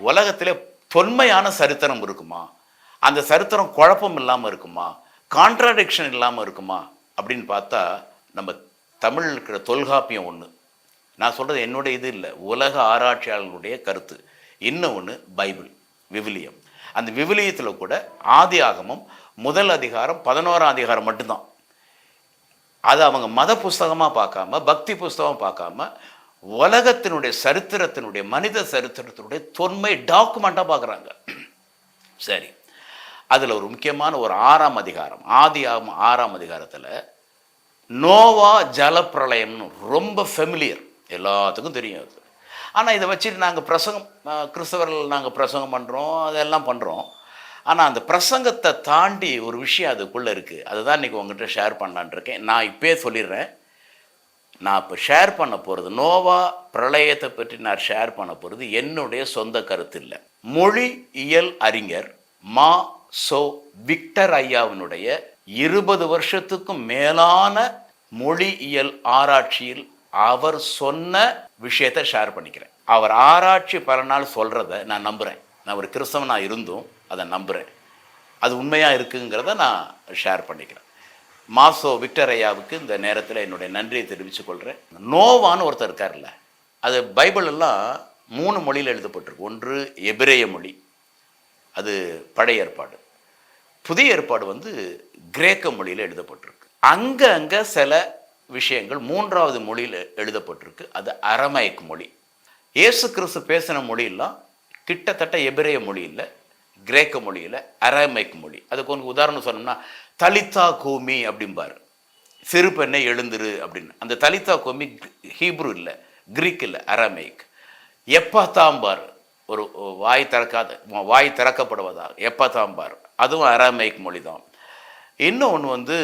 உலகத்திலே தொன்மையான சரித்திரம் இருக்குமா? அந்த சரித்திரம் குழப்பம் இல்லாமல் இருக்குமா? கான்ட்ராடிக்ஷன் இல்லாமல் இருக்குமா? அப்படின்னு பார்த்தா நம்ம தமிழ் இருக்கிற தொல்காப்பியம் ஒன்று நான் சொல்கிறது என்னுடைய இது இல்லை. உலக ஆராய்ச்சியாளர்களுடைய கருத்து. இன்னும் ஒன்று பைபிள் விவிலியம். அந்த விவிலியத்தில் கூட ஆதி ஆகமம் முதல் அதிகாரம் பதினோராம் அதிகாரம் மட்டும்தான். அது அவங்க மத புஸ்தகமாக பார்க்காம பக்தி புஸ்தகம் பார்க்காம உலகத்தினுடைய சரித்திரத்தினுடைய மனித சரித்திரத்தினுடைய தொன்மை டாக்குமெண்ட்டாக பார்க்குறாங்க. சரி. அதில் ஒரு முக்கியமான ஒரு ஆறாம் அதிகாரம் ஆதி ஆகம ஆறாம் அதிகாரத்தில் நோவா ஜலப்பிரளயம்னு ரொம்ப ஃபெமிலியர் எல்லாத்துக்கும் தெரியும் அது. ஆனால் இதை வச்சுட்டு நாங்கள் பிரசங்கம் கிறிஸ்தவர்கள் நாங்கள் பிரசங்கம் பண்ணுறோம் அதெல்லாம் பண்ணுறோம் ஆனால் அந்த பிரசங்கத்தை தாண்டி ஒரு விஷயம் அதுக்குள்ளே இருக்குது அதுதான் இன்றைக்கி உங்ககிட்ட ஷேர் பண்ணலான் இருக்கேன். நான் இப்பயே சொல்லிடுறேன். நான் இப்போ ஷேர் பண்ண போகிறது நோவா பிரளயத்தை பற்றி நான் ஷேர் பண்ண போகிறது என்னுடைய சொந்த கருத்து இல்லை மொழி இயல் அறிஞர் மா சோ விக்டர் ஐயாவினுடைய இருபது வருஷத்துக்கும் மேலான மொழியியல் ஆராய்ச்சியில் அவர் சொன்ன விஷயத்தை ஷேர் பண்ணிக்கிறேன். அவர் ஆராய்ச்சி பல நாள் சொல்கிறத நான் நம்புகிறேன் நான் ஒரு கிறிஸ்தவனாக இருந்தும் அதை நம்புகிறேன் அது உண்மையாக இருக்குங்கிறத நான் ஷேர் பண்ணிக்கிறேன். மாசோ விக்டரையாவுக்கு இந்த நேரத்தில் என்னுடைய நன்றியை தெரிவித்துக் கொள்கிறேன் நோவான்னு ஒருத்தர் இருக்கார்ல அது பைபிள் எல்லாம் மூணு மொழியில் எழுதப்பட்டிருக்கு. ஒன்று எபிரேய மொழி அது பழைய ஏற்பாடு. புதிய ஏற்பாடு வந்து கிரேக்க மொழியில் எழுதப்பட்டிருக்கு. அங்கே அங்கே சில விஷயங்கள் மூன்றாவது மொழியில் எழுதப்பட்டிருக்கு. அது அரமைக் மொழி. இயேசு கிறிஸ்து பேசின மொழியெல்லாம் கிட்டத்தட்ட எபிரேய மொழியில் கிரேக்க மொழியில் அரமைக் மொழி. அதுக்கு உதாரணம் சொன்னோம்னா தலித்தா கூமி அப்படிம்பார். சிறு பெண்ணை எழுந்துரு அப்படின்னு. அந்த தலித்தா கூமி ஹீப்ரு இல்லை கிரீக் இல்லை அரமைக். எப்பத்தாம்பார். ஒரு வாய் திறக்காத வாய் திறக்கப்படுவதாக. எப்பத்தாம்பார். அதுவும் அரமைக் மொழி தான் இன்னொன்று வந்து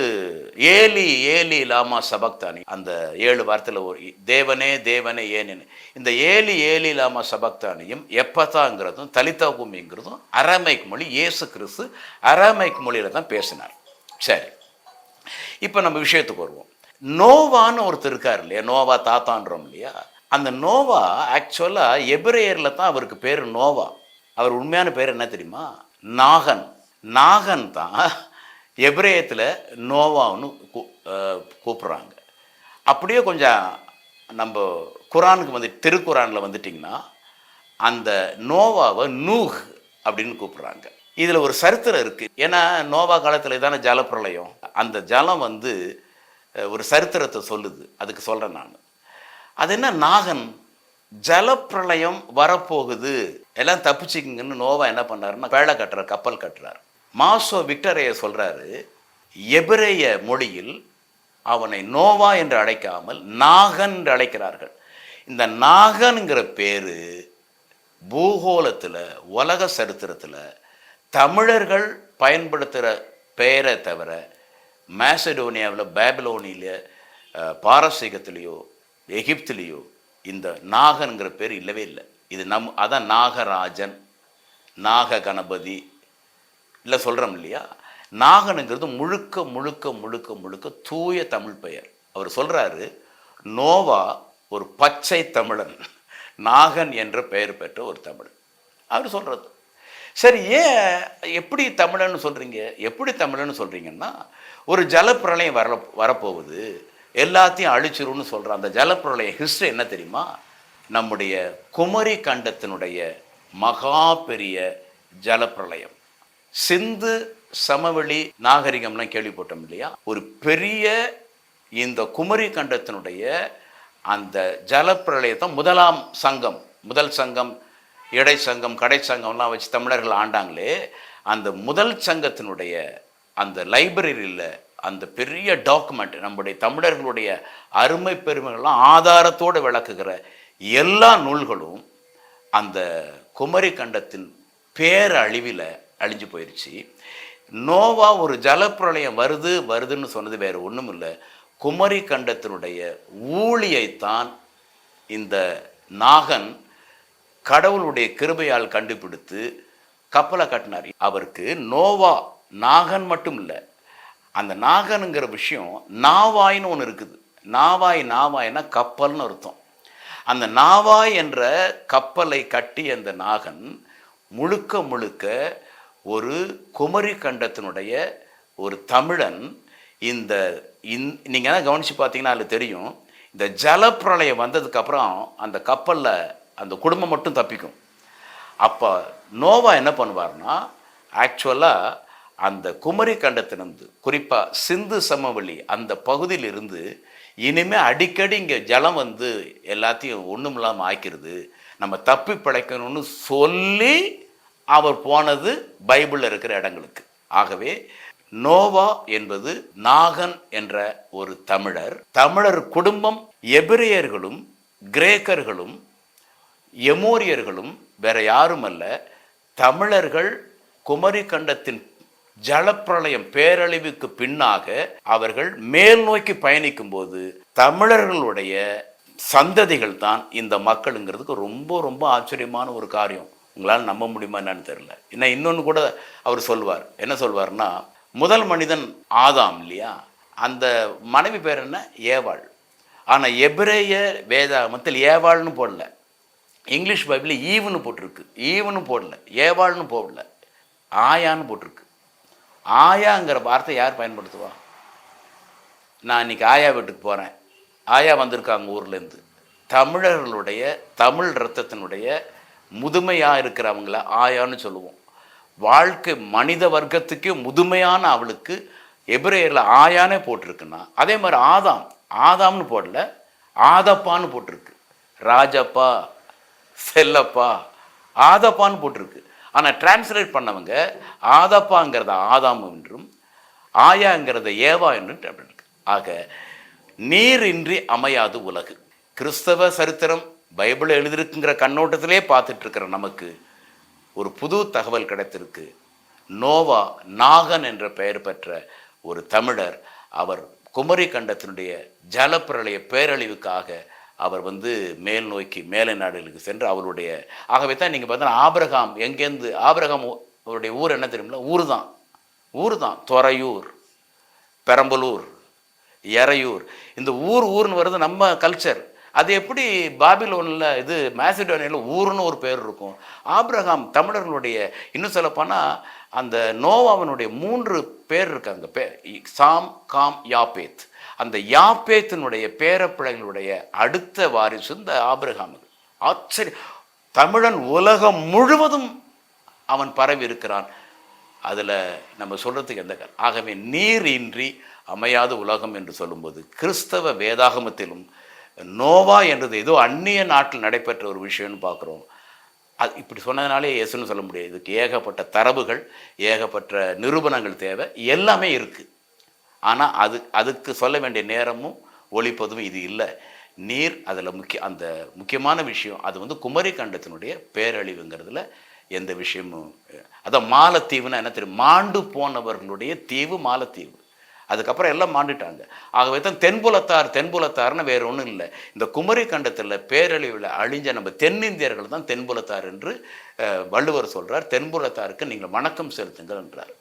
ஏலி ஏலி லாமா சபக்தானி. அந்த ஏழு வார்த்தையில் ஒரு தேவனே தேவனே ஏனின்னு. இந்த ஏலி ஏலி லாமா சபக்தானியும் எப்பத்தாங்கிறதும் தலிதா பூமிங்கிறதும் அரமைக் மொழி இயேசு கிறிஸ்து அரமைக் மொழியில் தான் பேசினார். சரி. இப்போ நம்ம விஷயத்துக்கு வருவோம். நோவான்னு ஒருத்தர் இருக்கார் இல்லையா? நோவா தாத்தான்றோம் இல்லையா? அந்த நோவா ஆக்சுவலாக எபிரேயரில் தான் அவருக்கு பேர் நோவா. அவர் உண்மையான பேர் என்ன தெரியுமா? நாகன். நாகன் தான் எபிரேயத்தில் நோவான்னு கூ- கூப்பிட்றாங்க. அப்படியே கொஞ்சம் நம்ம குரானுக்கு வந்து திருக்குரானில் வந்துட்டிங்கன்னா அந்த நோவாவை நூஹ் அப்படின்னு கூப்பிட்றாங்க. இதில் ஒரு சரித்திரம் இருக்குது ஏன்னா நோவா காலத்தில் தானே ஜலப்பிரளயம். அந்த ஜலம் வந்து ஒரு சரித்திரத்தை சொல்லுது. அதுக்கு சொல்கிறேன் நான். அது என்ன நாகன் ஜலப்பிரளயம் வரப்போகுது. எல்லாம் தப்பிச்சுக்குங்கன்னு நோவா என்ன பண்ணாருன்னா பேழை கட்டுறார் கப்பல் கட்டுறார். மாசோ விக்டரைய சொல்கிறாரு எபிரேய மொழியில் அவனை நோவா என்று அழைக்காமல் நாகன் என்று அழைக்கிறார்கள். இந்த நாகன்கிற பேர் பூகோளத்தில் உலக சரித்திரத்தில் தமிழர்கள் பயன்படுத்துகிற பெயரை தவிர மேசடோனியாவில் பேபிலோனியில் பாரசீகத்திலேயோ எகிப்திலேயோ இந்த நாகன்கிற பேர் இல்லவே இல்லை. இது நம் அதான் நாகராஜன் நாக கணபதி இல்லை சொல்கிறோம் இல்லையா? நாகனுங்கிறது முழுக்க முழுக்க முழுக்க முழுக்க தூய தமிழ் பெயர். அவர் சொல்கிறாரு நோவா ஒரு பச்சை தமிழன் நாகன் என்ற பெயர் பெற்ற ஒரு தமிழ். அவர் சொல்கிறது. சரி ஏன் எப்படி தமிழன்னு சொல்கிறீங்க எப்படி தமிழன்னு சொல்கிறீங்கன்னா ஒரு ஜலப்பிரளயம் வர வரப்போகுது. எல்லாத்தையும் அழிச்சிரும்னு சொல்கிற அந்த ஜலப்பிரளய ஹிஸ்ட்ரி என்ன தெரியுமா? நம்முடைய குமரி கண்டத்தினுடைய மகா பெரிய ஜலப்பிரளயம். சிந்து சமவெளி நாகரிகம்லாம் கேள்விப்பட்டோம் இல்லையா? ஒரு பெரிய இந்த குமரி கண்டத்தினுடைய அந்த ஜலப்பிரளயத்தை முதலாம் சங்கம். முதல் சங்கம் இடை சங்கம் கடை சங்கம்லாம் வச்சு தமிழர்கள் ஆண்டாங்களே அந்த முதல் சங்கத்தினுடைய அந்த லைப்ரரியில் அந்த பெரிய டாக்குமெண்ட் நம்முடைய தமிழர்களுடைய அருமை பெருமைகள்லாம் ஆதாரத்தோடு விளக்குகிற எல்லா நூல்களும் அந்த குமரி கண்டத்தின் பேரழிவில் அழிஞ்சு போயிடுச்சு நோவா ஒரு ஜலப்பிரளயம் வருது வருதுன்னு சொன்னது வேறு ஒன்றும் இல்லை குமரி கண்டத்தினுடைய ஊழியைத்தான் இந்த நாகன் கடவுளுடைய கிருபையால் கண்டுபிடித்து கப்பலை கட்டினார். அவருக்கு நோவா நாகன் மட்டும் இல்லை. அந்த நாகனுங்கிற விஷயம் நாவாய்னு ஒன்று இருக்குது. நாவாய் நாவாய்னா கப்பல்னு அர்த்தம். அந்த நாவாய் என்ற கப்பலை கட்டி அந்த நாகன் முழுக்க முழுக்க ஒரு குமரி கண்டத்தினுடைய ஒரு தமிழன். இந்த இந் நீங்கள் தான் கவனித்து பார்த்தீங்கன்னா அதில் தெரியும். இந்த ஜலப்பிரளயம் வந்ததுக்கப்புறம் அந்த கப்பலில் அந்த குடும்பம் மட்டும் தப்பிக்கும். அப்போ நோவா என்ன பண்ணுவார்னா ஆக்சுவலாக அந்த குமரி கண்டத்திலிருந்து குறிப்பாக சிந்து சமவெளி அந்த பகுதியிலிருந்து இனிமேல் அடிக்கடி இங்கே ஜலம் வந்து எல்லாத்தையும் ஒன்றும் இல்லாமல் ஆக்கிடுது நம்ம தப்பி பிழைக்கணும்னு சொல்லி அவர் போனது பைபிளில் இருக்கிற இடங்களுக்கு. ஆகவே நோவா என்பது நாகன் என்ற ஒரு தமிழர். தமிழர் குடும்பம் எபிரேயர்களும் கிரேக்கர்களும் எமோரியர்களும் வேற யாரும் அல்ல தமிழர்கள் குமரி கண்டத்தின் ஜலப்பிரளயம் பேரழிவுக்கு பின்னாக அவர்கள் மேல் நோக்கி பயணிக்கும் போது தமிழர்களுடைய சந்ததிகள் தான் இந்த மக்களுங்கிறதுக்கு ரொம்ப ரொம்ப ஆச்சரியமான ஒரு காரியம். உங்களால் நம்ப முடியுமா என்னன்னு தெரியல. என்ன இன்னொன்று கூட அவர் சொல்வார் என்ன சொல்வார்னா முதல் மனிதன் ஆதாம் இல்லையா? அந்த மனைவி பேர் என்ன? ஏவாள். ஆனால் எபிரேய வேதாகமத்தில் ஏவாள்னு போடல. இங்கிலீஷ் பைபிளில் ஈவுன்னு போட்டிருக்கு. ஈவுன்னு போடல. ஏவாள்னு போடல. ஆயான்னு போட்டிருக்கு. ஆயாங்கிற வார்த்தை யார் பயன்படுத்துவா? நான் இன்னைக்கு ஆயா வீட்டுக்கு போகிறேன் ஆயா வந்திருக்காங்க ஊர்லேருந்து. தமிழர்களுடைய தமிழ் ரத்தத்தினுடைய முதுமையாக இருக்கிறவங்கள ஆயான்னு சொல்லுவோம். வாழ்க்கை மனித வர்க்கத்துக்கே முதுமையான அவளுக்கு எபிரேயரில் ஆயானே போட்டிருக்குன்னா அதே மாதிரி ஆதாம். ஆதாம்னு போடல. ஆதப்பான்னு போட்டிருக்கு. ராஜப்பா செல்லப்பா ஆதப்பான்னு போட்டிருக்கு. ஆனால் டிரான்ஸ்லேட் பண்ணவங்க ஆதப்பாங்கிறத ஆதாம் என்றும் ஆயாங்கிறத ஏவா என்றும் ஆக நீரின்றி அமையாது உலகு. கிறிஸ்தவ சரித்திரம் பைபிள் எழுதியிருக்குங்கிற கண்ணோட்டத்திலே பார்த்துட்ருக்கிற நமக்கு ஒரு புது தகவல் கிடைத்திருக்கு. நோவா நாகன் என்ற பெயர் பெற்ற ஒரு தமிழர் அவர் குமரி கண்டத்தினுடைய ஜலப்பிரளய பேரழிவுக்காக அவர் வந்து மேல் நோக்கி மேலை நாடுகளுக்கு சென்று அவருடைய ஆகவே தான் நீங்கள் பார்த்தீங்கன்னா ஆபிரகாம் எங்கேருந்து ஆபிரகாம் அவருடைய ஊர் என்ன தெரியுமில்ல? ஊர் தான் ஊர் தான் துறையூர் பெரம்பலூர் எறையூர். இந்த ஊர் ஊர்னு வர்றது நம்ம கல்ச்சர் அது எப்படி பாபிலோனில் இது மேசிடோனியில் ஊர்னு ஒரு பேர் இருக்கும். ஆப்ரஹாம் தமிழர்களுடைய இன்னும் சொல்லப்போனால் அந்த நோவாவனுடைய மூன்று பேர் இருக்காங்க. பே சாம் காம் யாபேத் அந்த யாப்பேத்தினுடைய பேரப்பிள்ளைகளுடைய அடுத்த வாரிசு இந்த ஆபிரகாமுக்கு ஆச்சரிய. தமிழன் உலகம் முழுவதும் அவன் பரவி இருக்கிறான் அதில் நம்ம சொல்கிறதுக்கு எந்த ஆகவே நீர் இன்றி அமையாத உலகம் என்று சொல்லும்போது கிறிஸ்தவ வேதாகமத்திலும் நோவா என்றது ஏதோ அந்நிய நாட்டில் நடைபெற்ற ஒரு விஷயம்னு பார்க்குறோம். அது இப்படி சொன்னதுனாலே இயேசுன்னு சொல்ல முடியாது. இதுக்கு ஏகப்பட்ட தரவுகள் ஏகப்பட்ட நிரூபணங்கள் தேவை. எல்லாமே இருக்குது ஆனால் அது அதுக்கு சொல்ல வேண்டிய நேரமும் ஒழிப்பதும் இது இல்லை. நீர் அதில் முக்கிய அந்த முக்கியமான விஷயம் அது வந்து குமரி கண்டத்தினுடைய பேரழிவுங்கிறதுல எந்த விஷயமும் அதான் மாலத்தீவுன்னா என்ன தெரியும் மாண்டு போனவர்களுடைய தீவு மாலத்தீவு. அதுக்கப்புறம் எல்லாம் மாண்டுட்டாங்க. ஆகவே தான் தென்புலத்தார் தென்புலத்தார்னு வேற ஒன்றும் இல்லை. இந்த குமரி கண்டத்தில் பேரழிவில் அழிஞ்ச நம்ம தென்னிந்தியர்கள் தான் தென்புலத்தார் என்று வள்ளுவர் சொல்கிறார் தென்புலத்தாருக்கு நீங்கள் வணக்கம் செலுத்துங்கள் என்றார்.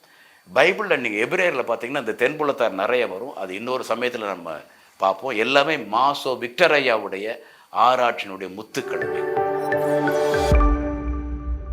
பைபிளில் நீங்கள் எபிரேயரில் பார்த்தீங்கன்னா இந்த தென்புலத்தார் நிறைய வரும். அது இன்னொரு சமயத்தில் நம்ம பார்ப்போம். எல்லாமே மாசோ விக்டரையாவுடைய ஆராய்ச்சியினுடைய முத்துக்கள்.